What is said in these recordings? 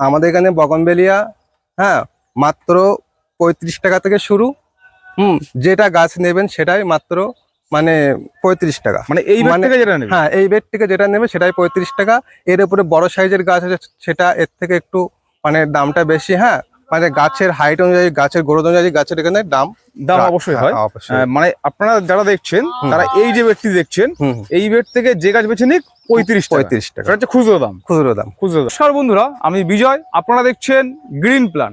আমাদের এখানে বগনবেলিয়া হ্যাঁ মাত্র পঁয়ত্রিশ টাকা থেকে শুরু। হুম যেটা গাছ নেবেন সেটাই মাত্র মানে পঁয়ত্রিশ টাকা। মানে এই মানে- যেটা নেবে হ্যাঁ এই বেড থেকে যেটা নেবে সেটাই পঁয়ত্রিশ টাকা। এর উপরে বড় সাইজের গাছ আছে সেটা এর থেকে একটু মানে দামটা বেশি হ্যাঁ। মানে গাছের হাইট অনুযায়ী গাছের গ্রোথ অনুযায়ী গাছের এখানে দাম দাম অবশ্যই হয়। হ্যাঁ, মানে আপনারা যারা দেখছেন তারা এই যে বেডটি দেখছেন এই বেড থেকে যে গাছ বেছে নিক পঁয়ত্রিশ পঁয়ত্রিশ টাকা। হচ্ছে খুচরো দাম। খুচরো দাম। খুচরো দাম। নমস্কার বন্ধুরা আমি বিজয় আপনারা দেখছেন গ্রিন প্ল্যান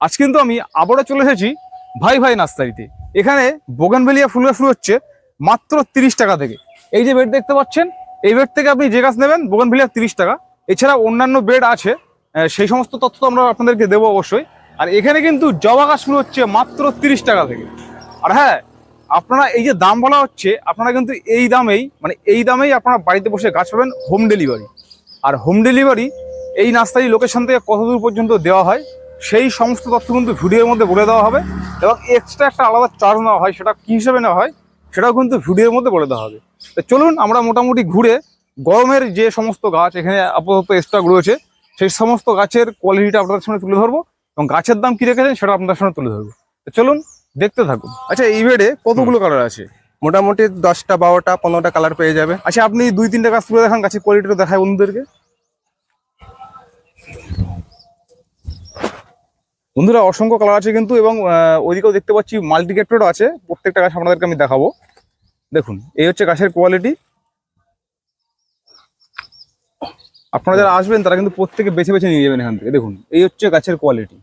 আজ কিন্তু আমি আবারও চলে এসেছি ভাই ভাই নার্সারিতে। এখানে বোগানভেলিয়া ফুল গাছ শুরু হচ্ছে মাত্র তিরিশ টাকা থেকে। এই যে বেড দেখতে পাচ্ছেন এই বেড থেকে আপনি যে গাছ নেবেন বোগানভেলিয়া তিরিশ টাকা। এছাড়া অন্যান্য বেড আছে সেই সমস্ত তথ্য তো আমরা আপনাদেরকে দেবো অবশ্যই। আর এখানে কিন্তু জবা গাছ শুরু হচ্ছে মাত্র তিরিশ টাকা থেকে। আর হ্যাঁ আপনারা এই যে দাম বলা হচ্ছে, আপনারা কিন্তু এই দামেই মানে এই দামেই আপনারা বাড়িতে বসে গাছ পাবেন হোম ডেলিভারি। আর হোম ডেলিভারি এই নার্সারি লোকেশন থেকে কত দূর পর্যন্ত দেওয়া হয়, সেই সমস্ত তথ্য কিন্তু ভিডিওর মধ্যে বলে দেওয়া হবে। এবং এক্সট্রা একটা আলাদা চার্জ নেওয়া হয়, সেটা কী হিসেবে নেওয়া হয়, সেটাও কিন্তু ভিডিওর মধ্যে বলে দেওয়া হবে। তো চলুন আমরা মোটামুটি ঘুরে গরমের যে সমস্ত গাছ, এখানে আপাতত স্টক রয়েছে সেই সমস্ত গাছের কোয়ালিটিটা আপনাদের সামনে তুলে ধরবো এবং গাছের দাম কি রেখেছেন সেটা আপনাদের সামনে তুলে ধরবো। চলুন দেখতে থাকুন। আচ্ছা এই বেডে কতগুলো কালার আছে? মোটামুটি দশটা বারোটা পনেরোটা কালার পেয়ে যাবে। আচ্ছা আপনি দুই তিনটা গাছ তুলে দেখান গাছের কোয়ালিটিটা দেখায় বন্ধুদেরকে। বন্ধুরা অসংখ্য কালার আছে কিন্তু এবং ওইদিকেও দেখতে পাচ্ছি মাল্টিগেটেডও আছে। প্রত্যেকটা গাছ আপনাদেরকে আমি দেখাবো। দেখুন এই হচ্ছে গাছের কোয়ালিটি আপনারা যারা আসবেন তারা কিন্তু প্রত্যেকে বেছে বেছে নিয়ে যাবেন এখান থেকে। দেখুন এই হচ্ছে গাছের কোয়ালিটি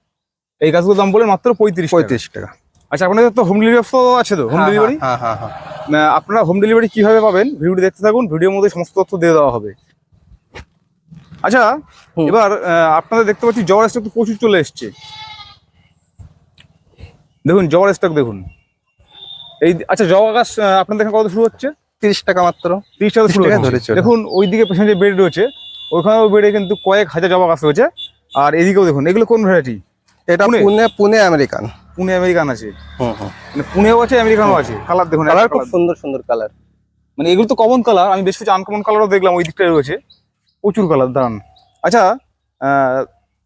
এই গাছগুলোর দাম বলে মাত্র পঁয়ত্রিশ পঁয়ত্রিশ টাকা। আচ্ছা আপনাদের তো হোম ডেলিভারি তো আছে তো হোম ডেলিভারি হ্যাঁ হ্যাঁ হ্যাঁ আহ, আপনারা হোম ডেলিভারি কীভাবে পাবেন ভিডিওটি দেখতে থাকুন ভিডিওর মধ্যে সমস্ত তথ্য দিয়ে দেওয়া হবে। আচ্ছা এবার আপনাদের দেখতে পাচ্ছি জবার স্টক তো প্রচুর চলে এসছে। দেখুন জবার স্টক দেখুন। এই আচ্ছা জবা গাছ আপনাদের এখানে কত শুরু হচ্ছে? তিরিশ টাকা মাত্র। তিরিশ টাকা 30 শুরু টাকা হচ্ছে। দেখুন ওইদিকে পেছনে যে বেড রয়েছে ওইখানেও বেডে কিন্তু কয়েক হাজার জবা গাছ রয়েছে। আর এদিকেও দেখুন এগুলো কোন ভ্যারাইটি এটা পুনে? পুনে। আমেরিকান পুনে আমেরিকান আছে। মানে পুনেও আছে আমেরিকানও আছে। কালার দেখুন কালার খুব সুন্দর সুন্দর কালার মানে এগুলো তো কমন কালার আমি বেশ কিছু আনকমন কালারও দেখলাম ওই দিকটায় রয়েছে। প্রচুর কালার দাঁড়ান আচ্ছা আহ,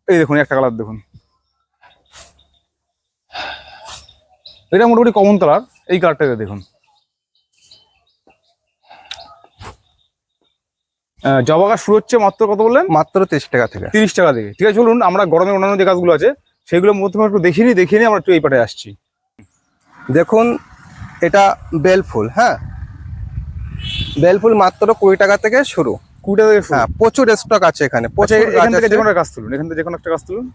এই দেখুন একটা কালার দেখুন। এটা মোটামুটি কমন কালার এই কালারটাকে দেখুন। জবা গাছ শুরু হচ্ছে মাত্র কত বললেন? মাত্র তিরিশ টাকা থেকে। তিরিশ টাকা থেকে। ঠিক আছে চলুন আমরা গরমের অন্যান্য যে গাছগুলো আছে সেগুলোর মধ্যে একটু দেখিনি দেখিনি আমরা একটু এই পাটে আসছি। দেখুন এটা বেল ফুল হ্যাঁ? বেল ফুল মাত্র কুড়ি টাকা থেকে শুরু। কুড়ি টাকা হ্যাঁ প্রচুর স্টক আছে এখানে আচ্ছা প্রচুর এখান গাছ থেকে যে কোনো একটা গাছ তুলুন এখান থেকে যে কোনো একটা গাছ তুলুন।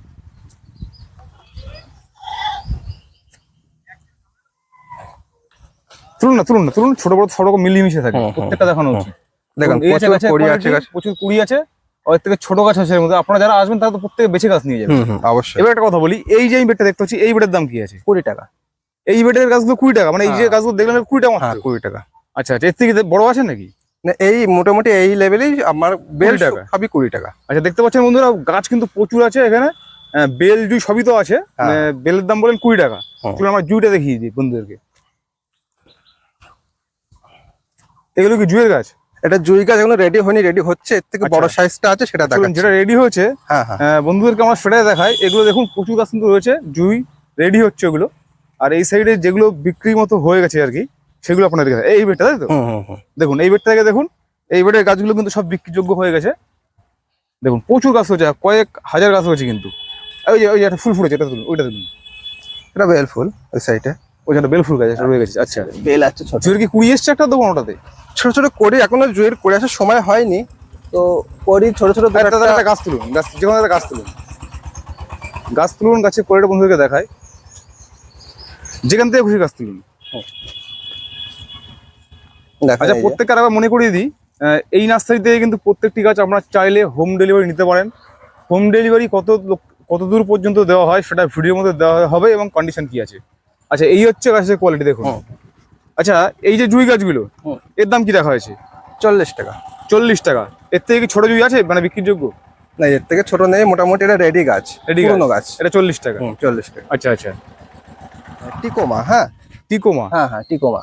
তুলুন না তুলুন না তুলুন ছোট বড় সব রকম মিলিয়ে থাকে হুম, হুম, প্রত্যেকটা দেখানো উচিত। দেখুন প্রচুর কুড়ি আছে গাছ। প্রচুর কুড়ি আছে। ওর থেকে ছোট গাছ আছে এর মধ্যে। আপনারা যারা আসবেন তারা তো প্রত্যেকে বেছে গাছ নিয়ে যাবেন। অবশ্যই। এবার একটা কথা বলি এই যে এই বেডটা দেখতে পাচ্ছি এই বেডের দাম কি আছে? কুড়ি টাকা। এই বেডের গাছগুলো কুড়ি টাকা মানে এই যে হ্যাঁ। গাছগুলো দেখলাম কুড়ি টাকা হ্যাঁ কুড়ি টাকা। আচ্ছা আচ্ছা এর থেকে বড় আছে নাকি? না, এই মোটামুটি এই লেভেলেই আমার বেল টাকা? সবই কুড়ি টাকা। আচ্ছা দেখতে পাচ্ছেন বন্ধুরা গাছ কিন্তু প্রচুর আছে এখানে। বেল জুই সবই তো আছে। হ্যাঁ। আহ, বেলের দাম বলেন কুড়ি টাকা। আমরা জুইটা দেখিয়ে দিই বন্ধুদেরকে। এগুলো কি জুয়ের গাছ? এটা জুই গাছ এখনও রেডি হয়নি রেডি হচ্ছে। এর থেকে বড় আচ্ছা। সাইজটা আছে সেটা দেখাচ্ছি। যেটা রেডি হয়েছে হ্যাঁ হ্যাঁ। বন্ধুদেরকে আমরা সেটাই দেখাই। এগুলো দেখুন প্রচুর গাছ কিন্তু রয়েছে জুই রেডি হচ্ছে ওগুলো। আর এই সাইডে যেগুলো বিক্রি মতো হয়ে গেছে আর কি সেগুলো আপনাদেরকে দেখাই। এই বেডটা তাই তো? দেখুন এই বেডটা থেকে দেখুন এই বেডের গাছগুলো কিন্তু সব বিক্রিযোগ্য হয়ে গেছে। দেখুন প্রচুর গাছ হয়েছে কয়েক হাজার গাছ হয়েছে কিন্তু। ওই যে ওই যে একটা ফুল ফুটেছে এটা তুলুন ওইটা তুলুন। এটা বেল ফুল ওই সাইডে ওই যে একটা বেল ফুল গাছ রয়ে গেছে আচ্ছা। বেল আচ্ছা ছোট। কি কুড়ি এসছে একটা দেবো ওটাতে ছোট ছোট করে এখনও জুয়ের করে আসার সময় হয়নি। তো করি ছোট ছোট একটা গাছ তুলুন গাছ যে কোনো একটা গাছ তুলুন। গাছ তুলুন গাছে কোয়ালিটি বন্ধুদেরকে দেখায় যেখান থেকে খুশি গাছ তুলুন। আচ্ছা যায়। প্রত্যেককে আবার মনে করিয়ে দিই এই নার্সারি থেকে কিন্তু প্রত্যেকটি গাছ আপনারা চাইলে হোম ডেলিভারি নিতে পারেন। হোম ডেলিভারি কত লোক- কত দূর পর্যন্ত দেওয়া হয় সেটা ভিডিওর মধ্যে দেওয়া হবে এবং কন্ডিশন কি আছে। আচ্ছা এই হচ্ছে গাছের কোয়ালিটি দেখুন। হুম। আচ্ছা এই যে জুই গাছগুলো এর দাম কি রাখা হয়েছে? চল্লিশ টাকা। চল্লিশ টাকা। এর থেকে কি ছোট জুই আছে? মানে বিক্রির যোগ্য না এর থেকে ছোট নেই মোটামুটি এটা রেডি গাছ রেডি গাছ। পুরোনো গাছ। এটা চল্লিশ টাকা। চল্লিশ টাকা। আচ্ছা আচ্ছা। টিকোমা হ্যাঁ। টিকোমা? হ্যাঁ হ্যাঁ টিকোমা।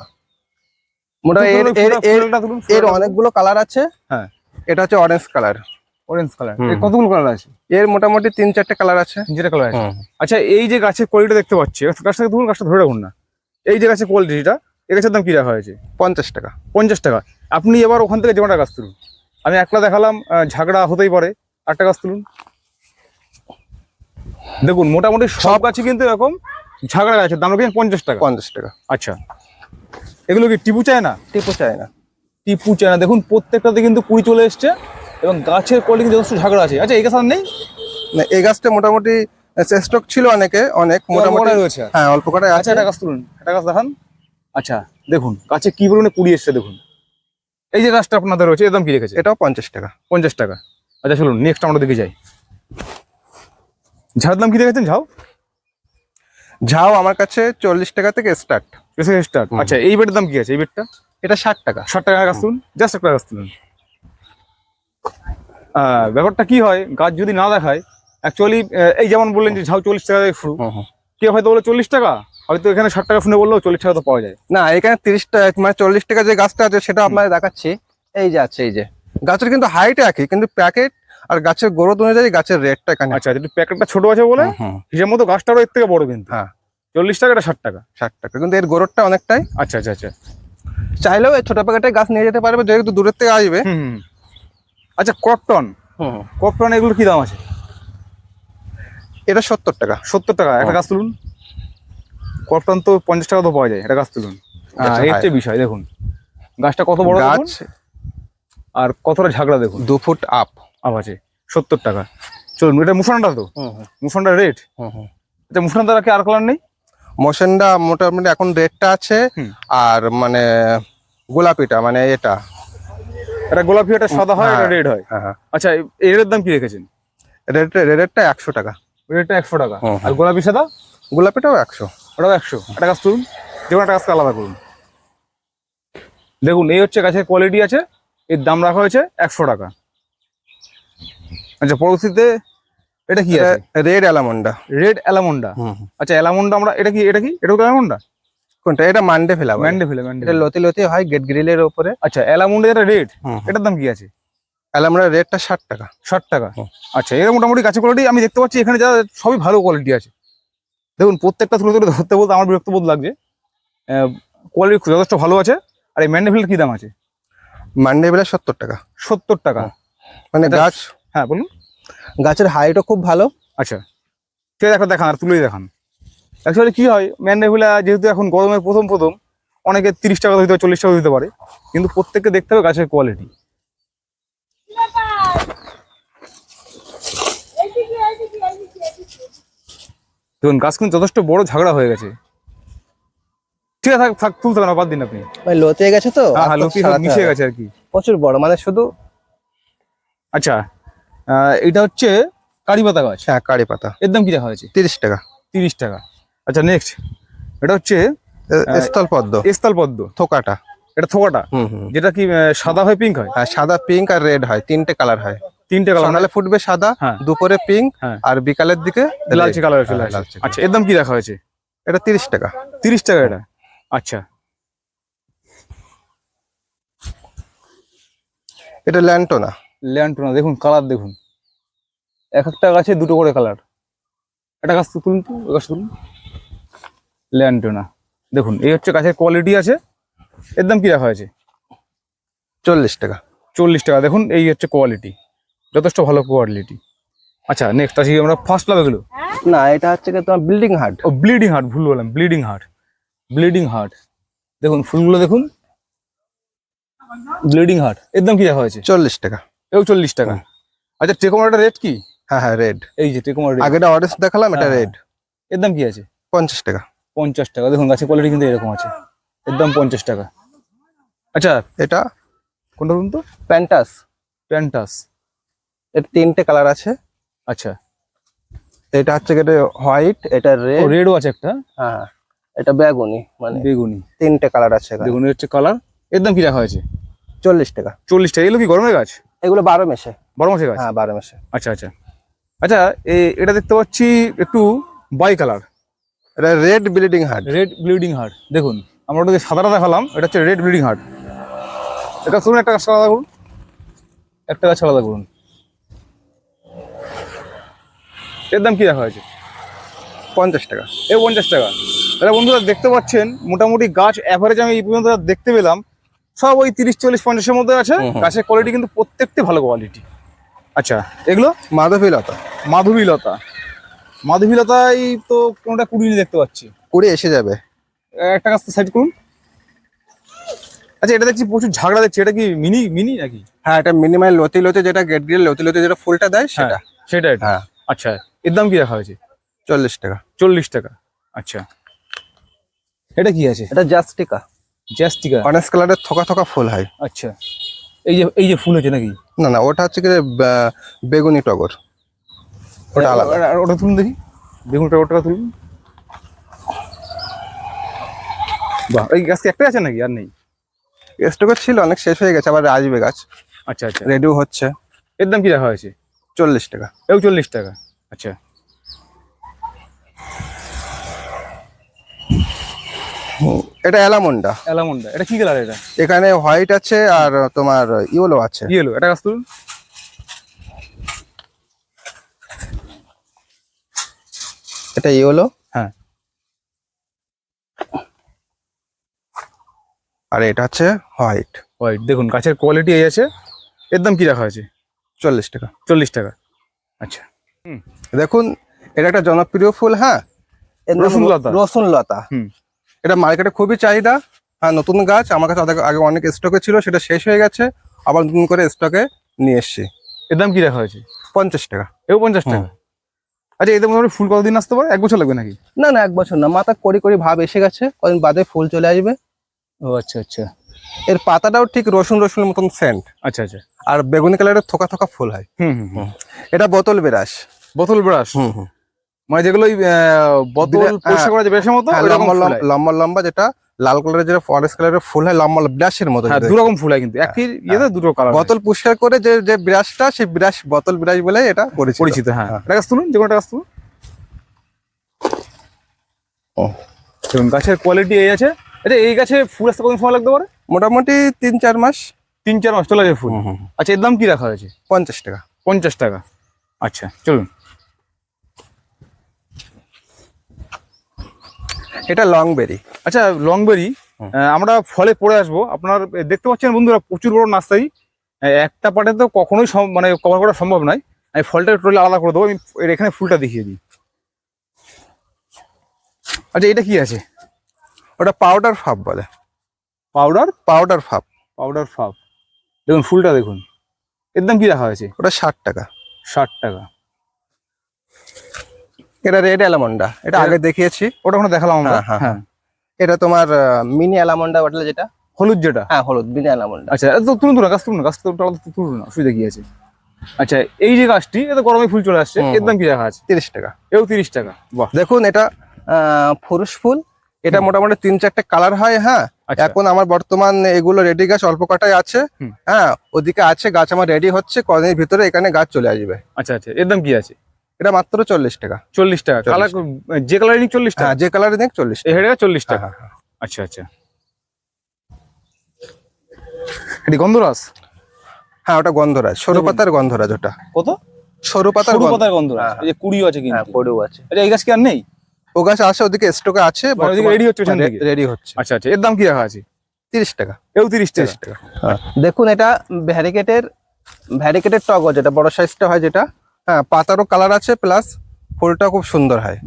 মোটামুটি এর। অনেকগুলো কালার আছে। হ্যাঁ। এটা হচ্ছে অরেঞ্জ কালার অরেঞ্জ কালারের কতগুলো কালার আছে? এর মোটামুটি তিন চারটে কালার আছে। যেটা কালার আছে। আচ্ছা এই যে গাছের কোয়ালিটি দেখতে পাচ্ছি গাছটাকে ধরুন গাছটা ধরে রাখুন না। এই যে গাছের কোয়ালিটিটা এই গাছের দাম কি রাখা হয়েছে? পঞ্চাশ টাকা। পঞ্চাশ টাকা। আপনি এবার ওখান থেকে যেমনটা গাছ তুলুন। আমি একলা দেখালাম ঝাগড়া হতেই পারে। আটটা গাছ তুলুন। দেখুন মোটামুটি সব গাছই কিন্তু এরকম ঝাগড়া গাছের দাম রেখেছেন পঞ্চাশ টাকা। পঞ্চাশ টাকা। আচ্ছা। এগুলো কি টিপু চায় না? টিপু চাই না। টিপু চায় না। দেখুন প্রত্যেকটাতে কিন্তু কুড়ি চলে এসছে এবং গাছের কোয়ালিটি যথেষ্ট ঝাগড়া আছে। আচ্ছা এই গাছ আর নেই? না, এই গাছটা মোটামুটি স্টক ছিল অনেকে অনেক মোটামুটি রয়েছে? হ্যাঁ অল্প করে আচ্ছা আছে। একটা গাছ তুলুন। একটা গাছ দেখান। আচ্ছা দেখুন গাছে কি পরিমাণে কুড়ি এসছে দেখুন। এই যে গাছটা আপনাদের রয়েছে এর দাম কি রেখেছে এটাও পঞ্চাশ টাকা। পঞ্চাশ টাকা। আচ্ছা চলুন নেক্সট আমরা দিকে যাই। ঝাড়ের দাম কি রেখেছেন ঝাও ঝাও আমার কাছে চল্লিশ টাকা থেকে স্টার্ট স্টার্ট আচ্ছা এই বেডের দাম কি আছে এই বেডটা? এটা ষাট টাকা। ষাট টাকা গাছ তুলুন জাস্ট একটা গাছ তুলুন। ব্যাপারটা কি হয় গাছ যদি না দেখায় অ্যাকচুয়ালি এই যেমন বললেন যে ঝাউ চল্লিশ টাকা ফ্রু কেউ হয়তো বলে চল্লিশ টাকা? হয়তো এখানে ষাট টাকা শুনে বললেও চল্লিশ টাকা তো পাওয়া যায়। না এখানে তিরিশ টাকা মানে চল্লিশ টাকা যে গাছটা আছে সেটা আপনাদের দেখাচ্ছি। এই যে আছে এই যে। গাছের কিন্তু হাইট একই কিন্তু প্যাকেট আর গাছের গ্রোথ অনুযায়ী গাছের রেটটা এখানে। আচ্ছা যদি প্যাকেটটা ছোট আছে বলে হিসেব মতো গাছটারও এর থেকে বড় কিন্তু। হ্যাঁ। চল্লিশ টাকা এটা ষাট টাকা। ষাট টাকা কিন্তু এর গ্রোথটা অনেকটাই। আচ্ছা আচ্ছা আচ্ছা। চাইলেও এই ছোট প্যাকেটের গাছ নিয়ে যেতে পারবে যেহেতু দূরের থেকে আসবে। আচ্ছা ক্রপটন হুম, ক্রপটন এগুলো কি দাম আছে? এটা সত্তর টাকা। সত্তর টাকা একটা হুম। গাছ তুলুন। ক্রপটন তো পঞ্চাশ টাকা তো পাওয়া যায় একটা গাছ তুলুন। আচ্ছা, এই হচ্ছে বিষয় দেখুন। গাছটা কত বড় গাছ আর কতটা ঝাগড়া দেখুন। দু ফুট আপ আপ আছে সত্তর টাকা। চলুন এটা মুসানটা তো? মুসানটা রেট এটা মুসানটা কি আর কালার নেই? মোশনটা মোটামুটি এখন রেটটা আছে আর মানে গোলাপিটা মানে এটা। এটা গোলাপি এটা সাদা হয় এটা হ্যাঁ। রেড হয়? হ্যাঁ হ্যাঁ। আচ্ছা এই- এই রেটের দাম কি রেখেছেন? রেট রেটটা একশো টাকা। রেটটা একশো টাকা। আর গোলাপি সাদা? গোলাপিটাও একশো। ওটাও একশো। একটা গাছ তুলুন যেমন একটা গাছকে আলাদা করুন। দেখুন এই হচ্ছে গাছের কোয়ালিটি আছে এর দাম রাখা হয়েছে একশো টাকা। আচ্ছা পরবর্তীতে এটা কি আছে? রেড অ্যালামন্ডা রেড অ্যালামন্ডা আচ্ছা অ্যালামন্ডা আমরা এটা কি এটা কি? এটাও অ্যালামন্ডা কোনটা? এটা মান্ডে ফেলাবো ম্যান্ডে ফেলে ম্যান্ডে এটা লতি লতি হয় গেট গ্রিলের উপরে আচ্ছা অ্যালামন্ডা যেটা রেড। এটার দাম কি আছে? অ্যালামন্ডার রেটটা ষাট টাকা। ষাট টাকা। আচ্ছা এর মোটামুটি গাছের কোয়ালিটি আমি দেখতে পাচ্ছি এখানে যা সবই ভালো কোয়ালিটি আছে। দেখুন প্রত্যেকটা তুলে তুলে ধরতে বলতে আমার বিরক্ত বোধ লাগছে। কোয়ালিটি যথেষ্ট ভালো আছে আর এই ম্যান্ডেফিলের কী দাম আছে? মান্ডে বেলা সত্তর টাকা। সত্তর টাকা। মানে আচ্ছা। গাছ হ্যাঁ বলুন। গাছের হাইটও খুব ভালো। আচ্ছা। ঠিক আছে দেখান আর তুলেই দেখান। অ্যাকচুয়ালি কী হয় ম্যান্ডেভিলা যেহেতু এখন গরমের প্রথম প্রথম অনেকে তিরিশ টাকা দিতে পারে চল্লিশ টাকা দিতে পারে। কিন্তু প্রত্যেককে দেখতে হবে গাছের কোয়ালিটি দেখুন গাছ কিন্তু যথেষ্ট বড় ঝাগড়া হয়ে গেছে। ঠিক আছে থাক তুলতে না বাদ দিন আপনি। মানে লতে গেছে তো? হ্যাঁ হ্যাঁ লতি মিশে গেছে আর কি। প্রচুর বড় মানে শুধু আচ্ছা এটা হচ্ছে কারি পাতা গাছ। হ্যাঁ কারি পাতা। এর দাম কি রাখা হয়েছে? তিরিশ টাকা। তিরিশ টাকা। আচ্ছা নেক্সট এটা হচ্ছে স্থল পদ্ম এস্তাল পদ্ম থোকাটা। এটা থোকাটা? যেটা কি সাদা হয় পিঙ্ক হয়? হ্যাঁ সাদা পিঙ্ক আর রেড হয় তিনটে কালার হয়। তিনটে কালার সকালে ফুটবে সাদা হ্যাঁ। দুপুরে পিঙ্ক হ্যাঁ। আর বিকালের দিকে লালচে কালার চলে আসে আচ্ছা এর দাম কি রাখা হয়েছে? এটা তিরিশ টাকা। তিরিশ টাকা এটা? আচ্ছা। এটা ল্যান্টোনা। ল্যান্টোনা দেখুন কালার দেখুন। এক একটা গাছে দুটো করে কালার একটা গাছ তুলুন তো গাছ তুলুন। ল্যান্টোনা দেখুন এই হচ্ছে গাছের কোয়ালিটি আছে। এর দাম কি রাখা হয়েছে? চল্লিশ টাকা। চল্লিশ টাকা দেখুন এই হচ্ছে কোয়ালিটি যথেষ্ট ভালো কোয়ালিটি আচ্ছা নেক্সট আসি আমরা ফার্স্ট লাভ এগুলো না এটা হচ্ছে কি তোমার ব্লিডিং হার্ট ও ব্লিডিং হার্ট ভুল বললাম ব্লিডিং হার্ট ব্লিডিং হার্ট দেখুন ফুলগুলো দেখুন। ব্লিডিং হার্ট এর দাম কি রাখা হয়েছে? চল্লিশ টাকা। এও চল্লিশ টাকা। আচ্ছা টেকোমাটার রেট কি? হ্যাঁ হ্যাঁ রেড এই যে টেকোমার রেট আগেটা অরেঞ্জ দেখালাম এটা হ্যাঁ, রেড এর দাম কি আছে? পঞ্চাশ টাকা। পঞ্চাশ টাকা। দেখুন গাছের কোয়ালিটি কিন্তু এরকম আছে। এর দাম পঞ্চাশ টাকা। আচ্ছা এটা কোনটা বলুন তো? প্যান্টাস প্যান্টাস এর তিনটে কালার আছে। আচ্ছা। এটা হচ্ছে কি হোয়াইট এটা ও রেড রেডও আছে একটা? হ্যাঁ এটা বেগুনি মানে বেগুনি। তিনটে কালার আছে বেগুনি হচ্ছে কালার। এর দাম কি রাখা হয়েছে? চল্লিশ টাকা। চল্লিশ টাকা। এগুলো কি গরমের গাছ? এগুলো বারো মেশে বারো মাসে গাছ? হ্যাঁ বারো মাসে। আচ্ছা আচ্ছা। আচ্ছা এ- এটা দেখতে পাচ্ছি একটু বাই কালার। এটা red bleeding heart. Red bleeding heart. দেখুন আমরা ওটাকে সাদাটা দেখালাম এটা হচ্ছে রেড ব্লিডিং হার্ট। এটা শুনুন একটা গাছ আলাদা করুন। একটা গাছ আলাদা করুন। এর দাম কি রাখা হয়েছে? পঞ্চাশ টাকা। এ পঞ্চাশ টাকা। তাহলে বন্ধুরা দেখতে পাচ্ছেন মোটামুটি গাছ অ্যাভারেজ আমি এই পর্যন্ত দেখতে পেলাম। সব ওই তিরিশ চল্লিশ পঞ্চাশের মধ্যে আছে। গাছের কোয়ালিটি কিন্তু প্রত্যেকটি ভালো কোয়ালিটি আচ্ছা এগুলো? মাধবী লতা মাধবী লতা মাধবীলতা। মাধবীলতাই তো কোনটা কুড়ি দেখতে পাচ্ছি। কুড়ি এসে যাবে। একটা গাছ তো সাইড করুন। আচ্ছা এটা দেখছি প্রচুর ঝাগড়া দেখছি। এটা কি মিনি মিনি নাকি? হ্যাঁ এটা মিনিমাম লতি লতি যেটা গেট দিয়ে লতি লতি যেটা ফুলটা দেয় সেটা সেটা। এটা হ্যাঁ। আচ্ছা এর দাম কি রাখা হয়েছে? চল্লিশ টাকা। চল্লিশ টাকা। আচ্ছা। এটা কি আছে? এটা জাস্টিকা। জ্যাস্টিকা অরেঞ্জ কালারের থোকা থোকা ফুল হয়। আচ্ছা। এই যে এই যে ফুল হচ্ছে নাকি? না না ওটা হচ্ছে কি বেগুনি টগর। ওটা আলাদা। ওটা তুলুন দেখি। বেগুন টগরটা তুলুন। বাহ এই গাছ কি একটাই আছে নাকি? আর নেই? স্টকে ছিল অনেক শেষ হয়ে গেছে আবার আসবে গাছ। আচ্ছা আচ্ছা। রেডিও হচ্ছে। এর দাম কি রাখা হয়েছে? চল্লিশ টাকা। এও চল্লিশ টাকা। আচ্ছা। এটা অ্যালামন্ডা। অ্যালামন্ডা। এটা কি কালার এটা? এখানে হোয়াইট আছে আর তোমার ইয়েলো আছে। ইয়েলো। এটা গাছ তুলুন এটা ইয়েলো? হ্যাঁ। আর এটা হচ্ছে হোয়াইট। হোয়াইট। দেখুন গাছের কোয়ালিটি এই আছে। এর দাম কি রাখা হয়েছে? চল্লিশ টাকা। চল্লিশ টাকা। আচ্ছা। দেখুন এটা একটা জনপ্রিয় ফুল হ্যাঁ? এর নাম রসুনলতা। রসুনলতা হুম। এটা মার্কেটে খুবই চাহিদা। হ্যাঁ নতুন গাছ আমার কাছে আগে অনেক স্টকে ছিল সেটা শেষ হয়ে গেছে। আবার নতুন করে স্টকে নিয়ে এসছি। এর দাম কি রাখা হয়েছে? পঞ্চাশ টাকা। এও পঞ্চাশ টাকা? আচ্ছা এদের মোটামুটি ফুল কতদিন আসতে পারে? এক বছর লাগবে নাকি? না না এক বছর না। মাথা করি করি ভাব এসে গেছে। কদিন বাদে ফুল চলে আসবে। ও আচ্ছা আচ্ছা। এর পাতাটাও ঠিক রসুন রসুনের মতন সেন্ট আচ্ছা আচ্ছা। আর বেগুনি কালারের থোকা থোকা ফুল হয়। হুম হুম এটা বোতল বিরাস। বোতল ব্রাশ হুম হুম। মানে যেগুলো বোতল পরিষ্কার করা যায় বেশের মতো? হ্যাঁ, লম্বা লম্বা যেটা লাল কালারের যেটা ফরেস্ট কালারের ফুল হয় লম্বা বিরাসের মতো হ্যাঁ। দু রকম ফুল হয় কিন্তু। একই ইয়েতে দুটো কালার বোতল পরিষ্কার করে যে যে বিরাসটা সেই বিরাস বোতল বিরাস বলে এটা পরিচিত। পরিচিত হ্যাঁ। হ্যাঁ। এটা গাছ তুলুন যে কোনো গাছ তুলুন। ও, গাছের কোয়ালিটি এই আছে। আচ্ছা এই গাছে ফুল আসতে কতদিন সময় লাগতে পারে? মোটামুটি তিন চার মাস। তিন চার মাস চলে যায় ফুল। আচ্ছা এর দাম কি রাখা হয়েছে? পঞ্চাশ টাকা। পঞ্চাশ টাকা। আচ্ছা চলুন। এটা লং বেরি আচ্ছা লংবেরি হুম। আমরা ফলে পড়ে আসব। আপনার দেখতে পাচ্ছেন বন্ধুরা প্রচুর বড় নার্সারি। একটা পাটে তো কখনোই মানে কভার করা সম্ভব নয়। আমি ফলটা টোটালি আলাদা করে দেবো। আমি এখানে ফুলটা দেখিয়ে দিই। আচ্ছা এটা কি আছে? ওটা পাউডার ফাপ বলে। Powder? Powder puff. Powder puff. দেখুন ফুলটা দেখুন। এর দাম কি রাখা হয়েছে? ওটা ষাট টাকা। ষাট টাকা। এটা রেড অ্যালামন্ডা। এটা আগে দেখিয়েছি। ওটা ওখানে দেখালাম আমরা। হ্যাঁ, হ্যাঁ, হ্যাঁ। এটা তোমার মিনি অ্যালামন্ডা বাটলে যেটা? হলুদ যেটা? হ্যাঁ হলুদ মিনি অ্যালামন্ডা। আচ্ছা তো তুলুন তুলুন গাছ তুলুন গাছ তুলুন না অসুবিধা কি আছে? আচ্ছা এই যে গাছটি এটা গরমে ফুল চলে আসছে এর দাম কি রাখা আছে? তিরিশ টাকা। এও তিরিশ টাকা। বাহ। দেখুন এটা আহ, ফুরুষ ফুল এটা মোটামুটি তিন চারটে কালার হয় হ্যাঁ। আচ্ছা। এখন আমার বর্তমান এগুলো রেডি গাছ অল্প কটাই আছে। হুম। হ্যাঁ ওদিকে আছে গাছ আমার রেডি হচ্ছে কদিনের ভিতরে এখানে গাছ চলে আসবে। আচ্ছা আচ্ছা এর দাম কি আছে? এটা মাত্র চল্লিশ টাকা। চল্লিশ টাকা। কালার যে কালার নিক চল্লিশ টাকা। হ্যাঁ যে কালারে দেখ চল্লিশ হেডে চল্লিশ হ্যাঁ, টাকা। হ্যাঁ। আচ্ছা আচ্ছা। এটি গন্ধরাস হ্যাঁ ওটা গন্ধরাজ। সরু। পাতার গন্ধরাজ ওটা। কত? সরু পাতার সরু গন্ধ- পাতার গন্ধরাস হ্যাঁ, এই যে কুড়িও আছে কিন্তু। পড়েও আছে। আচ্ছা এই গাছ কি আর নেই? ও গাছ আছে ওদিকে স্টকে আছে মানে ready হচ্ছে রেডি হচ্ছে। আচ্ছা আচ্ছা এর দাম কি রাখা আছে? তিরিশ টাকা। এও তিরিশ টাকা? তিরিশ টাকা। দেখুন এটা ভ্যারিকেটের ভ্যারিকেটের টগর যেটা বড় সাইজটা হয় যেটা। হ্যাঁ পাতারও কালার আছে প্লাস ফুলটা খুব সুন্দর হয়।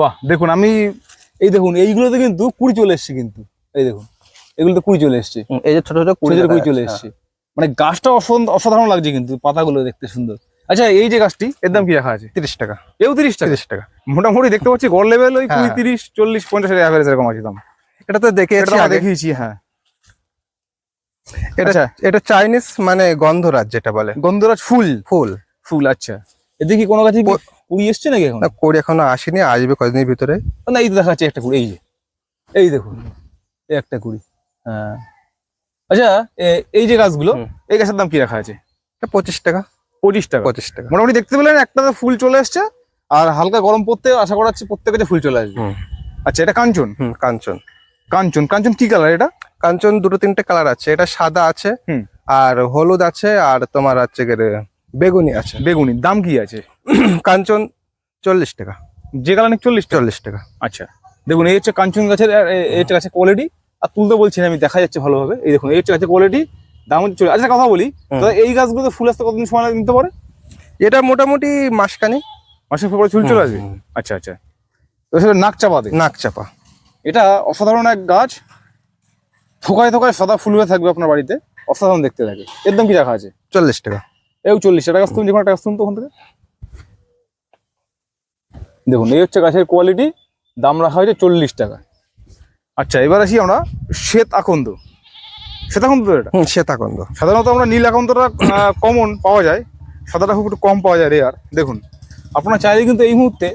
বাহ দেখুন আমি এই দেখুন এইগুলোতে কিন্তু কুড়ি চলে এসছে কিন্তু। এই দেখুন এগুলোতে কুড়ি চলে এসছে। এই যে ছোট ছোট কুড়ি কুড়ি চলে এসছে। মানে গাছটা অসাধারণ লাগছে কিন্তু পাতাগুলো দেখতে সুন্দর। আচ্ছা এই যে গাছটি এর দাম কি রাখা আছে? তিরিশ টাকা। এও তিরিশ টাকা? তিরিশ টাকা। মোটামুটি দেখতে পাচ্ছি গড় লেভেল ওই কুড়ি হ্যাঁ। তিরিশ চল্লিশ পঞ্চাশ অ্যাভারেজ এরকম আছে দাম। এটা তো দেখে দেখিয়েছি হ্যাঁ। এটা আচ্ছা। এটা চাইনিজ মানে গন্ধরাজ যেটা বলে। গন্ধরাজ ফুল? ফুল। ফুল আচ্ছা। কোনো গাছে কি কুড়ি এসছে নাকি এখন? এখনও আসেনি আসবে ভিতরে। না এই তো দেখা যাচ্ছে একটা কুড়ি এই যে। এই দেখুন একটা কুড়ি হ্যাঁ। আচ্ছা এই যে গাছগুলো এই গাছের দাম কি রাখা আছে? এটা পঁচিশ টাকা। পঁচিশ টাকা। পঁচিশ টাকা। মোটামুটি দেখতে পেলেন একটা ফুল চলে এসছে আর হালকা গরম পড়তে আশা করা যাচ্ছে প্রত্যেকে ফুল চলে আসবে। আচ্ছা এটা কাঞ্চন? হুম কাঞ্চন। কাঞ্চন কাঞ্চন কি কালার এটা? কাঞ্চন দুটো তিনটে কালার আছে এটা সাদা আছে আর হলুদ আছে আর তোমার হচ্ছে গিয়ে বেগুনি আছে। বেগুনি দাম কি আছে? কাঞ্চন চল্লিশ টাকা। যে কালার নিক চল্লিশ চল্লিশ টাকা। আচ্ছা দেখুন এই হচ্ছে কাঞ্চন গাছের আর এ- গাছের কোয়ালিটি আর তুলতে বলছি না আমি দেখা যাচ্ছে ভালোভাবে। এই দেখুন এই হচ্ছে গাছের কোয়ালিটি দাম চল্লিশ। আচ্ছা কথা বলি। হুম। তো এই গাছগুলো ফুল আসতে কতদিন সময় নিতে পারে? এটা মোটামুটি মাসখানি মাসের পরে চুল চলে আসবে? আচ্ছা আচ্ছা। তো সেটা নাক চাপা দেয় নাক চাপা। এটা অসাধারণ এক গাছ। থোকায় থোকায় সাদা ফুল হয়ে থাকবে আপনার বাড়িতে। অসাধারণ দেখতে থাকে এর দাম কি রাখা আছে? চল্লিশ টাকা। এই চল্লিশ টাকা। গাছ তুমি যে কোনো একটা গাছ তুলুন তো ওখান থেকে। দেখুন এই হচ্ছে গাছের কোয়ালিটি দাম রাখা হয়েছে চল্লিশ টাকা। আচ্ছা এবার আসি আমরা শ্বেত আকন্দ। শ্বেত এটা? হুম শ্বেতাকন্দ সাধারণত আমরা নীল আকন্দটা কমন পাওয়া যায়। সাদাটা খুব একটু কম পাওয়া যায় রেয়ার দেখুন আপনারা চাইলে কিন্তু এই মুহূর্তে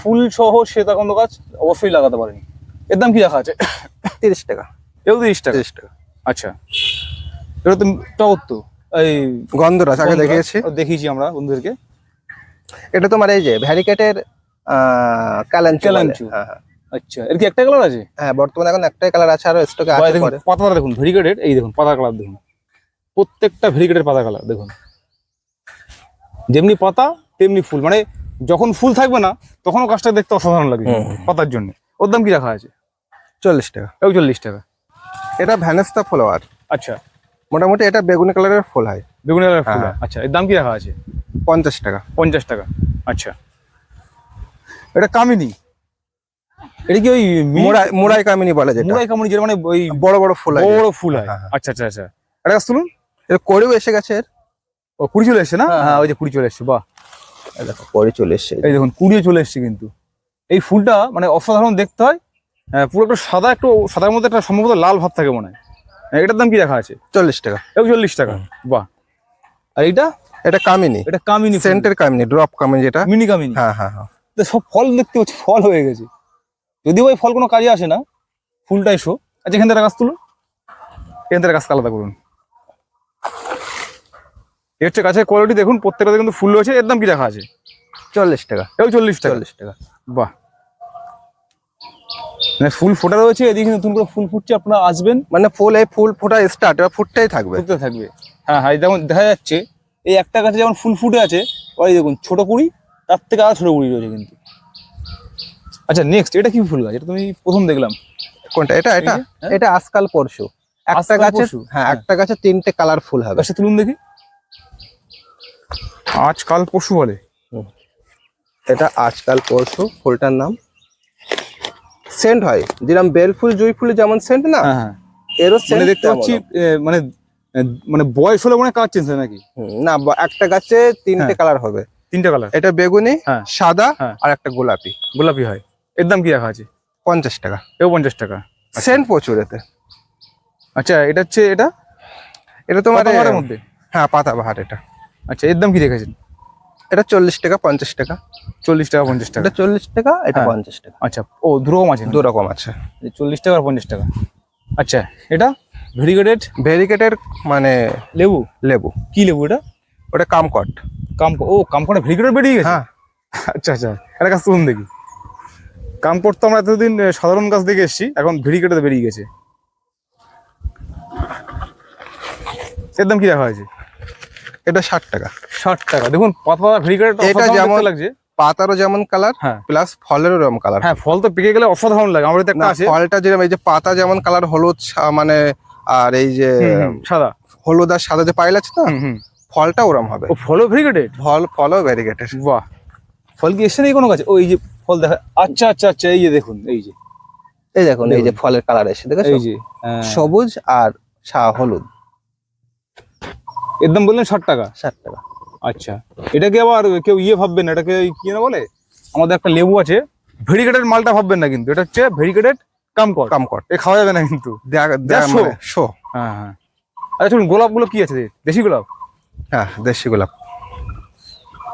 ফুল সহ শ্বেত আকন্দ গাছ অবশ্যই লাগাতে পারেন। এর দাম কি রাখা আছে? তিরিশ টাকা। এও তিরিশ টাকা? তিরিশ টাকা। আচ্ছা। এটা তো টগর তো এই গন্ধরাজ আগে দেখিয়েছি। ও দেখিয়েছি আমরা বন্ধুদেরকে। এটা তোমার এই যে ভ্যারিকেটের কালাঞ্চু কালাঞ্চু। হ্যাঁ হ্যাঁ। আচ্ছা এর কি একটা কালার আছে? হ্যাঁ বর্তমানে এখন একটাই কালার আছে আর স্টকে আছে দেখুন পরে। পাতাটা দেখুন ভেরিকেটেড এই দেখুন পাতা কালার দেখুন। প্রত্যেকটা ভেরিকেটের পাতা কালার দেখুন। যেমনি পাতা তেমনি ফুল। মানে যখন ফুল থাকবে না তখনও গাছটা দেখতে অসাধারণ লাগে হুম, হুম। পাতার জন্য। ওর দাম কি রাখা আছে? চল্লিশ টাকা। চল্লিশ টাকা। এটা ভ্যানেস্তা ফ্লাওয়ার। আচ্ছা। মোটামুটি এটা বেগুনি কালারের ফুল হয়। বেগুনি কালার ফুল হ্যাঁ। আচ্ছা এর দাম কি রাখা আছে? পঞ্চাশ টাকা। পঞ্চাশ টাকা আচ্ছা। এটা কামিনী। এটা কি ওই মি- মুরাই মুরাই কামিনী বলে যেটা। মুরাই কামিনী যেটা মানে ওই বড় বড় ফুল হয় বড় ফুল হয় হ্যাঁ, হ্যাঁ। আচ্ছা আচ্ছা আচ্ছা। এটা গাছ তুলুন। এটা কড়িও এসে গেছে এর। ও কুড়ি চলে এসছে না? হ্যাঁ, হ্যাঁ। ওই যে কুড়ি চলে এসছে বাহ। এই দেখো কড়ি চলে এসছে। এই দেখুন কুড়িয়ে চলে এসছে কিন্তু। এই ফুলটা মানে অসাধারণ দেখতে হয়। হ্যাঁ, পুরো একটু সাদা একটু সাদার মধ্যে একটা সম্ভবত লাল ভাব থাকে মনে হয়। হ্যাঁ, এটার দাম কি রাখা আছে? চল্লিশ টাকা। একচল্লিশ টাকা বাহ। আর এইটা? এটা কামিনী। এটা কামিনী সেন্টের কামিনী ড্রপ কামিনী যেটা। মিনি কামিনী। হ্যাঁ হ্যাঁ হ্যাঁ। সব ফল দেখতে পাচ্ছি ফল হয়ে গেছে। যদিও ওই ফল কোনো কাজে আসে না ফুলটাই শো। আচ্ছা এখান থেকে গাছ তুলুন এখান থেকে গাছ আলাদা করুন। এর হচ্ছে গাছের কোয়ালিটি দেখুন প্রত্যেকটাতে কিন্তু ফুল রয়েছে। এর দাম কি রাখা আছে? চল্লিশ টাকা। এও চল্লিশ টাকা। চল্লিশ টাকা। বাহ। মানে ফুল ফোটা রয়েছে এদিকে নতুন করে ফুল ফুটছে আপনারা আসবেন। মানে ফুল এই ফুল ফোটা স্টার্ট এবার ফুটতেই থাকবে। ফুটতে থাকবে। হ্যাঁ হ্যাঁ যেমন দেখা যাচ্ছে এই একটা গাছে যেমন ফুল ফুটে আছে ওই দেখুন ছোট কুড়ি তার থেকে আরও ছোট কুড়ি রয়েছে কিন্তু। আচ্ছা নেক্সট এটা কি ফুল গাছ? এটা তুমি প্রথম দেখলাম। কোনটা? এটা এটা? হ্যাঁ? এটা আজকাল পরশু। একটা গাছে হ্যাঁ। একটা গাছে তিনটে কালার ফুল হবে। গাছটা তুলুন দেখি। আজকাল পশু বলে। এটা আজকাল পরশু ফুলটার নাম। সেন্ট হয়। যেরকম বেল ফুল জুই ফুল যেমন সেন্ট না হ্যাঁ হ্যাঁ। এরও মানে সেন্ট দেখতে পাচ্ছি মানে মানে বয়স হলে মনে কালার চেঞ্জ হয় নাকি? না একটা গাছে তিনটে। কালার হবে। তিনটে কালার এটা বেগুনি। সাদা। আর একটা গোলাপি। গোলাপি হয়। এর দাম কি রাখা আছে? পঞ্চাশ টাকা। এও পঞ্চাশ টাকা। সেন্ট প্রচুর এতে। আচ্ছা এটা হচ্ছে এটা? এটা তোমার পাতাবাহারের মধ্যে? হ্যাঁ পাতা বাহার এটা। আচ্ছা এর দাম কি রেখেছেন? এটা চল্লিশ টাকা পঞ্চাশ টাকা। চল্লিশ টাকা পঞ্চাশ টাকা। এটা চল্লিশ টাকা এটা হ্যাঁ। পঞ্চাশ টাকা। আচ্ছা ও দুরকম আছে দু রকম আছে। চল্লিশ টাকা আর পঞ্চাশ টাকা। আচ্ছা এটা? ভেরিগেটেড? ভেরিকেটের মানে লেবু? লেবু। কি লেবু এটা? ওটা কামকট। কাম ও কামকড়ে ভেরিগেটেড বেরিয়ে গেছে? হ্যাঁ। আচ্ছা আচ্ছা এটা কাজ তুলুন দেখি। কামকট তো আমরা এতদিন সাধারণ গাছ দেখে এসেছি এখন ভেরিগেটে বেরিয়ে গেছে। এর দাম কি রাখা হয়েছে? এটা ষাট টাকা। ষাট টাকা। দেখুন পাতা পাতা ভেরিগেটেড এটা যেমন- লাগছে। পাতারও যেমন কালার হ্যাঁ। প্লাস ফলেরও যেমন কালার। হ্যাঁ ফল তো পেকে গেলে অসাধারণ লাগে। বাড়িতে একটা আছে। ফলটা যেরকম এই যে পাতা যেমন কালার হলুদ মানে আর এই যে সাদা। হলুদ আর সাদা যে পাইল আছে না ফলটা ওরম হবে। ফলও ভেরিগেটেড ফল ফলও ভেরিকেটের বাহ। ফল কি এসছে নেই কোনো গাছে ওই যে ফল দেখা আচ্ছা আচ্ছা আচ্ছা এই যে দেখুন এই যে। এই দেখুন এই যে ফলের কালার এসে দেখেছ? এই যে হ্যাঁ। সবুজ আর সা হলুদ। এর দাম বললেন ষাট টাকা? ষাট টাকা। আচ্ছা। এটাকে আবার কেউ ইয়ে ভাববেন না? এটাকে কি না বলে? আমাদের একটা লেবু আছে ভেরিকেটেড মালটা ভাববেন না কিন্তু। এটা হচ্ছে ভেরিকেটেড কামকট। কামকট। এ খাওয়া যাবে না কিন্তু? মানে শো। হ্যাঁ হ্যাঁ। আচ্ছা চলুন গোলাপগুলো কি আছে? দেশি গোলাপ? হ্যাঁ দেশি গোলাপ।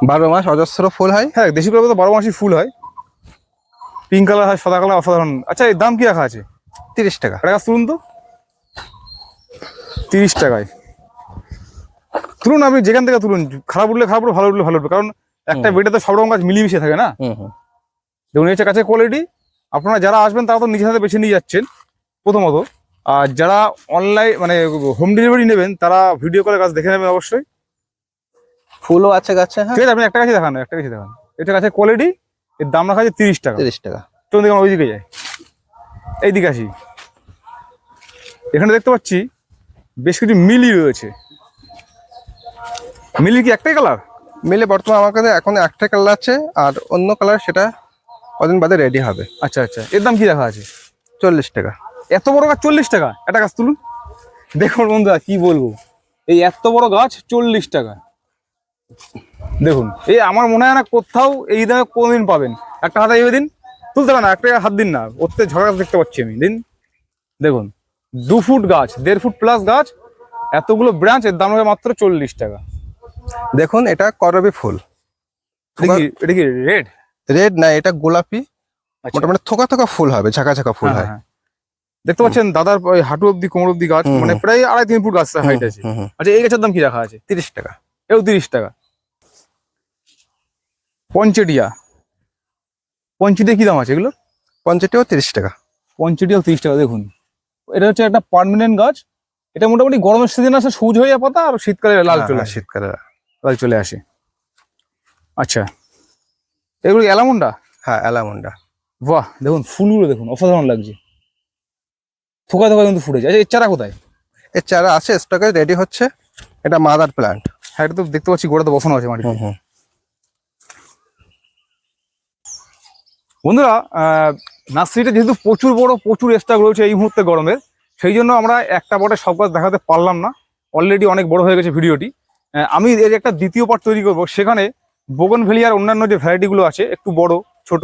বারো মাস অজস্র ফুল হয়। হ্যাঁ দেশি গোলাপ তো বারো মাসই ফুল হয়। পিঙ্ক কালার হয় সাদা কালার অসাধারণ। আচ্ছা এর দাম কি রাখা আছে? তিরিশ টাকা। একটা গাছ তুলুন তো। তিরিশ টাকায়। তুলুন আপনি যেখান থেকে তুলুন খারাপ উঠলে খারাপ উঠলে ভালো উঠলে ভালো উঠবে। কারণ একটা বেডে তো সব রকম গাছ মিলিমিশে থাকে না? দেখুন হচ্ছে কাছের কোয়ালিটি আপনারা যারা আসবেন তারা তো নিজের হাতে বেছে নিয়ে যাচ্ছেন প্রথমত। আর যারা অনলাইন মানে হোম ডেলিভারি নেবেন তারা ভিডিও করে গাছ দেখে নেবেন অবশ্যই। ফুলও আছে গাছে হ্যাঁ। ঠিক আছে আপনি একটা গাছই দেখান একটা গাছই দেখান। এটা গাছের কোয়ালিটি এর দাম রাখা আছে তিরিশ টাকা। তিরিশ টাকা। চলুন দেখুন ওইদিকে যাই। এইদিকে আসি। এখানে দেখতে পাচ্ছি বেশ কিছু মিলি রয়েছে। মিলি কি একটাই কালার মিলে বর্তমানে আমার কাছে এখন একটা কালার আছে আর অন্য কালার সেটা কদিন বাদে রেডি হবে। আচ্ছা আচ্ছা। এর দাম কি রাখা আছে? চল্লিশ টাকা। এত বড় গাছ চল্লিশ টাকা? একটা গাছ তুলুন। দেখুন বন্ধুরা কি বলব? এই এত বড় গাছ চল্লিশ টাকা। দেখুন এই আমার মনে হয় না কোথাও এই দামে কোনদিন পাবেন। একটা হাতে এভাবে দিন তুলতে হবে না একটা হাত দিন না। ওতে ঝড় গাছ দেখতে পাচ্ছি আমি। দিন দেখুন দু ফুট গাছ দেড় ফুট প্লাস গাছ এতগুলো ব্রাঞ্চ এর দাম হবে মাত্র চল্লিশ টাকা। দেখুন এটা করবি ফুল। কি এটা কি রেড রেড না এটা গোলাপি। আচ্ছা। মোটামুটি থোকা থোকা ফুল হবে ঝাঁকা ঝাঁকা ফুল হ্যাঁ, হয়। হ্যাঁ। দেখতে পাচ্ছেন দাদার ওই হাঁটু অব্দি কোমর অব্দি গাছ মানে প্রায় আড়াই তিন ফুট গাছ হাইট আছে। আচ্ছা এই গাছের দাম কি রাখা আছে? তিরিশ টাকা। এও তিরিশ টাকা। পঞ্চেটিয়া। পঞ্চেটিয়া কি দাম আছে এগুলো? পঞ্চাশটিও তিরিশ টাকা। পঞ্চেটিয়াও তিরিশ টাকা দেখুন। এটা হচ্ছে একটা পারমানেন্ট গাছ। এটা মোটামুটি গরমের সিজন আসে সবুজ হয়ে যায় পাতা আর শীতকালে লাল হ্যাঁ, চলে হ্যাঁ, আসে। শীতকালে। লাল চলে আসে। আচ্ছা। এগুলো অ্যালামন্ডা? হ্যাঁ অ্যালামন্ডা। বাহ দেখুন ফুলগুলো দেখুন অসাধারণ লাগছে। থোকা থোকা কিন্তু ফুটেছে। আচ্ছা এর চারা কোথায়? এর চারা আছে স্টকে রেডি হচ্ছে। এটা মাদার প্ল্যান্ট হ্যাঁ এটা তো দেখতে পাচ্ছি গোড়াতে বসানো আছে মাটিতে। হুম হুম। বন্ধুরা নার্সারিটা যেহেতু প্রচুর বড়, প্রচুর স্টক রয়েছে এই মুহূর্তে গরমের সেই জন্য আমরা একটা পটে সব গাছ দেখাতে পারলাম না। অলরেডি অনেক বড় হয়ে গেছে ভিডিওটি। আমি এর একটা দ্বিতীয় পার্ট তৈরি করব। সেখানে বোগন ভেলিয়ার অন্যান্য যে ভ্যারাইটিগুলো আছে, একটু বড়, ছোট,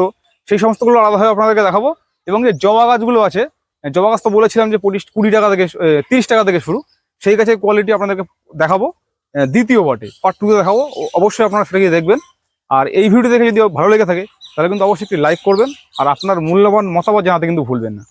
সেই সমস্তগুলো আলাদাভাবে আপনাদেরকে দেখাবো। এবং যে জবা গাছগুলো আছে জবা গাছ তো বলেছিলাম যে পঁচিশ, কুড়ি টাকা থেকে তিরিশ টাকা থেকে শুরু। সেই গাছের কোয়ালিটি আপনাদেরকে দেখাবো। দ্বিতীয় পার্টে পার্ট টুতে দেখাবো। অবশ্যই আপনারা সেটা গিয়ে দেখবেন। আর এই ভিডিও দেখে যদি ভালো লেগে থাকে তাহলে কিন্তু অবশ্যই একটি লাইক করবেন আর আপনার মূল্যবান মতামত জানাতে কিন্তু ভুলবেন না।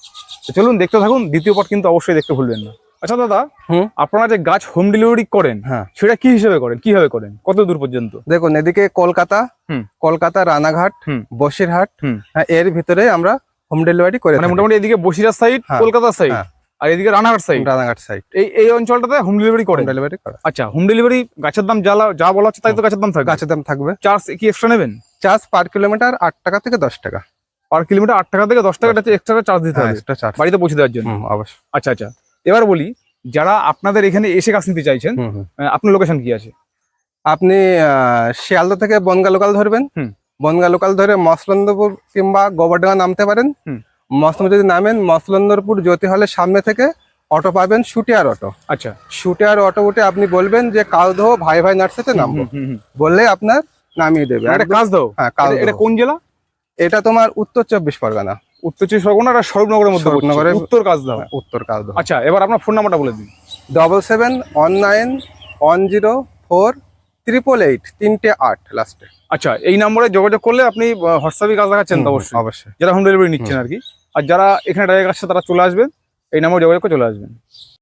তো চলুন দেখতে থাকুন দ্বিতীয় পার্ট কিন্তু অবশ্যই দেখতে ভুলবেন না। আচ্ছা দাদা হুম। আপনারা যে গাছ হোম ডেলিভারি করেন হ্যাঁ। সেটা কি হিসেবে করেন? কীভাবে করেন? কত দূর পর্যন্ত? দেখুন এদিকে কলকাতা হুম। কলকাতা রানাঘাট। বসিরহাট হ্যাঁ, এর ভিতরে আমরা হোম ডেলিভারি করে মানে মোটামুটি এদিকে বসিরহাট সাইড কলকাতা সাইড। আর এদিকে রানাঘাট সাইড রানাঘাট সাইড এই এই অঞ্চলটাতে হোম ডেলিভারি করেন ডেলিভারি করা। আচ্ছা হোম ডেলিভারি গাছের দাম যা যা বলা হচ্ছে তাই তো গাছের দাম থাকবে? গাছের দাম থাকবে। চার্জ কি এক্সট্রা নেবেন? চার্জ পার কিলোমিটার আট টাকা থেকে দশ টাকা। পার কিলোমিটার আট টাকা থেকে দশ টাকা এক্সট্রা চার্জ দিতে হ্যাঁ হবে। এক্সট্রা চার্জ বাড়িতে পৌঁছে দেওয়ার জন্য। অবশ্যই। আচ্ছা আচ্ছা। এবার বলি যারা আপনাদের এখানে এসে গাছ নিতে চাইছেন আপনার লোকেশন কি আছে? আপনি শিয়ালদা থেকে বনগা লোকাল ধরবেন। বনগা লোকাল ধরে মসলন্দপুর কিংবা গোবরডাঙ্গা নামতে পারেন। মসলন্দ যদি নামেন মসলন্দরপুর জ্যোতি হলের সামনে থেকে অটো পাবেন শুটিয়ার অটো। আচ্ছা। শুটিয়ার অটো উঠে আপনি বলবেন যে কাউদহ ভাই ভাই নার্সেতে নামবো। বললে আপনার নামিয়ে দেবে। হ্যাঁ এটা কোন জেলা? এটা তোমার উত্তর চব্বিশ পরগনা। উত্তর চব্বিশ পরগনা আর স্বরূপনগরের মধ্যে। স্বরূপনগরের- উত্তর কাজ দাও উত্তর কাউদহ আচ্ছা এবার আপনার ফোন নাম্বারটা বলে দিন। Double seven one nine one zero four triple eight তিনটে আট লাস্টে আচ্ছা এই নম্বরে যোগাযোগ করলে আপনি হোয়াটসঅ্যাপে কাজ দেখাচ্ছেন তো অবশ্যই। অবশ্যই। যারা হোম। ডেলিভারি নিচ্ছেন আর কি। আর যারা এখানে ডাইরেক্ট আসছে তারা চলে আসবেন। এই নাম্বারে যোগাযোগ করে চলে আসবেন।